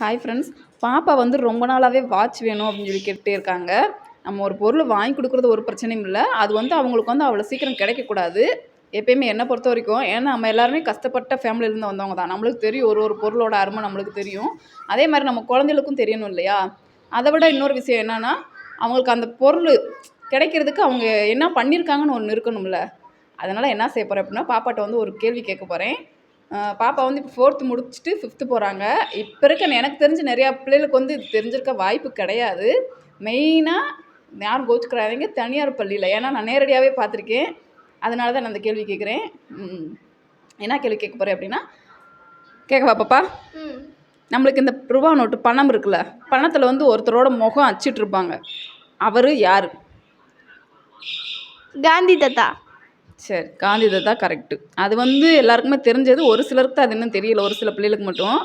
Hi friends பாப்பா வந்து ரொம்ப நாளாகவே வாட்ச் வேணும் அப்படின்னு சொல்லி கேட்டுட்டே இருக்காங்க. நம்ம ஒரு பொருள் வாங்கி கொடுக்குறது ஒரு பிரச்சனையும் இல்லை. அது வந்து அவங்களுக்கு வந்து அவ்வளோ சீக்கிரம் கிடைக்கக்கூடாது எப்பயுமே என்னை பொறுத்த வரைக்கும் ஏன்னா நம்ம எல்லாருமே கஷ்டப்பட்ட ஃபேமிலியிலேருந்து வந்தவங்க தான். நம்மளுக்கு தெரியும் ஒரு ஒரு பொருளோட அருமை நம்மளுக்கு தெரியும். அதே மாதிரி நம்ம குழந்தைகளுக்கும் தெரியணும் இல்லையா? அதை விட இன்னொரு விஷயம் என்னென்னா அவங்களுக்கு அந்த பொருள் கிடைக்கிறதுக்கு அவங்க என்ன பண்ணியிருக்காங்கன்னு ஒன்று இருக்கணும்ல. அதனால் என்ன செய்ய போகிறேன் அப்படின்னா பாப்பாட்ட வந்து ஒரு கேள்வி கேட்க போகிறேன் பாப்பா வந்து இப்போ ஃபோர்த்து முடிச்சுட்டு ஃபிஃப்த்து போகிறாங்க இப்போ இருக்க எனக்கு தெரிஞ்சு நிறையா பிள்ளைகளுக்கு வந்து இது தெரிஞ்சிருக்க வாய்ப்பு கிடையாது. மெயினாக யாரும் கோச்சுக்கிறாதீங்க தனியார் பள்ளியில். ஏன்னா நான் நேரடியாகவே பார்த்துருக்கேன். அதனால தான் நான் அந்த கேள்வி கேட்குறேன். என்ன கேள்வி கேட்க போகிறேன் அப்படின்னா கேட்கவா பாப்பா. நம்மளுக்கு இந்த ரூபா நோட்டு பணம் இருக்குல்ல பணத்தில் வந்து ஒருத்தரோட முகம் அச்சிட்டு இருப்பாங்க. அவர் யார்? காந்தி தாத்தா. சரி காந்தி தான் கரெக்டு அது வந்து எல்லாருக்குமே தெரிஞ்சது ஒரு சிலருக்கு தான் அது இன்னும் தெரியல ஒரு சில பிள்ளைகளுக்கு மட்டும்.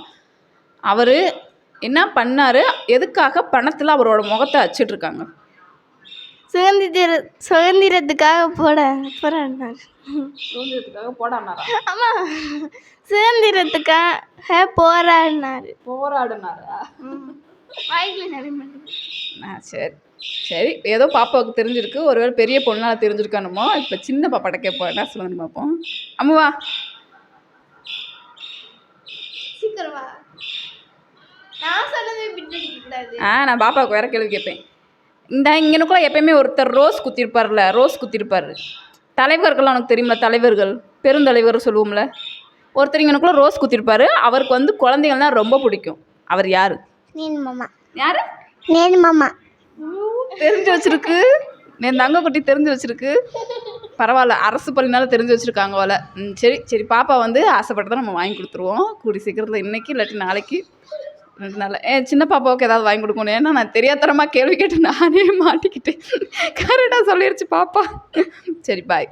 அவர் என்ன பண்ணார் எதுக்காக பணத்தில் அவரோட முகத்தை அச்சிட்ருக்காங்க சுதந்திர சுதந்திரத்துக்காக போட போராடினார். சுதந்திரத்துக்காக போடானாரா ஆமாம் சுதந்திரத்துக்காக போராடினார். போராடினாரா? வாய்க்குள்ள மாட்டேங்குது. ஆ சரி. சரி ஏதோ பாப்பாவுக்கு தெரிஞ்சிருக்கு. ஒருவேளை பெரிய பொண்ணால் தெரிஞ்சிருக்கானுமோ? இப்போ சின்ன பாப்பாட்ட கேட்போம் என்ன சொல்லுன்னு பார்ப்போம் அம்மாவா ஆ நான் பாப்பாவுக்கு வேற கேள்வி கேட்பேன் இந்த இங்கனுக்குள்ள எப்பயுமே ஒருத்தர் ரோஸ் குத்திருப்பார்ல ரோஸ் குத்திருப்பார். தலைவர்கள்லாம் உனக்கு தெரியுமில தலைவர்கள் பெருந்தலைவர் சொல்லுவோம்ல. ஒருத்தர் இங்கனுக்குள்ள ரோஸ் குத்திருப்பாரு. அவருக்கு வந்து குழந்தைங்கள்னா ரொம்ப பிடிக்கும். அவர் யார்? யார்? நேன் மாமா. தெரிஞ்சு வச்சிருக்கு. என் தங்கக்குட்டி தெரிஞ்சு வச்சிருக்கு. பரவாயில்ல அரசு பள்ளினால தெரிஞ்சு வச்சுருக்காங்க போல. ம் சரி சரி பாப்பா வந்து ஆசைப்பட்டதை நம்ம வாங்கி கொடுத்துருவோம். கூடி சீக்கிரத்தில் இன்னைக்கு இல்லாட்டி நாளைக்கு. ரெண்டு நாள். ஏ சின்ன பாப்பாவுக்கு ஏதாவது வாங்கி கொடுக்கணும் ஏன்னா நான் தெரியாதரமாக கேள்வி கேட்டு நானே மாட்டிக்கிட்டேன். கரெக்டாக சொல்லிடுச்சு பாப்பா. சரி பாய்